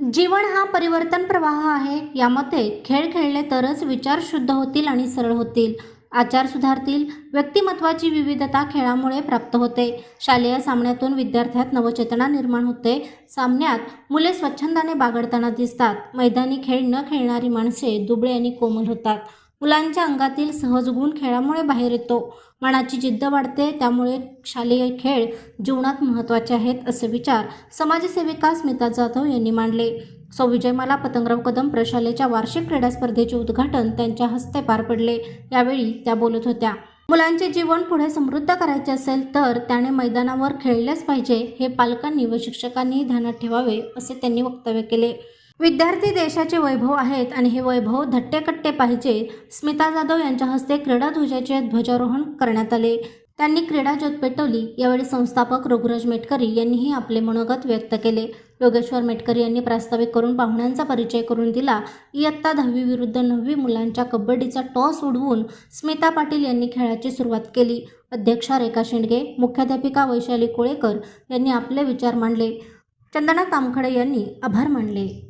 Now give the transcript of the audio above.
जीवन हा परिवर्तन प्रवाह आहे. यामध्ये खेळ खेळले तरच विचार शुद्ध होतील आणि सरळ होतील. आचार सुधारतील. व्यक्तिमत्वाची विविधता खेळामुळे प्राप्त होते. शालेय सामन्यातून विद्यार्थ्यात नवचेतना निर्माण होते. सामन्यात मुले स्वच्छंदाने बागडताना दिसतात. मैदानी खेळ न खेळणारी माणसे दुबळे आणि कोमल होतात. मुलांच्या अंगातील सहज गुण खेळामुळे बाहेर येतो. मनाची जिद्द वाढते त्यामुळे शालेय खेळ जीवनात महत्त्वाचे आहेत असे विचार समाजसेविका स्मिता जाधव यांनी मांडले. सौ. विजयमाला पतंगराव कदम प्रशालेच्या वार्षिक क्रीडा स्पर्धेचे उद्घाटन त्यांच्या हस्ते पार पडले. यावेळी त्या बोलत होत्या मुलांचे जीवन पुढे समृद्ध करायचे असेल तर त्याने मैदानावर खेळलेच पाहिजे हे पालकांनी व शिक्षकांनी ध्यानात ठेवावे असे त्यांनी वक्तव्य केले. विद्यार्थी देशाचे वैभव आहेत आणि हे वैभव धट्टेकट्टे पाहिजे स्मिता जाधव यांच्या हस्ते क्रीडा ध्वजाचे ध्वजारोहण करण्यात आले. त्यांनी क्रीडा ज्योत पेटवली. यावेळी संस्थापक रघुराज मेटकरी यांनीही आपले मनोगत व्यक्त केले. योगेश्वर मेटकरी यांनी प्रास्ताविक करून पाहुण्यांचा परिचय करून दिला. इयत्ता दहावी विरुद्ध नववी मुलांच्या कबड्डीचा टॉस उडवून स्मिता पाटील यांनी खेळाची सुरुवात केली. अध्यक्षा रेखा शेंडगे मुख्याध्यापिका वैशाली कोळेकर यांनी आपले विचार मांडले. चंदना तामखडे यांनी आभार मानले.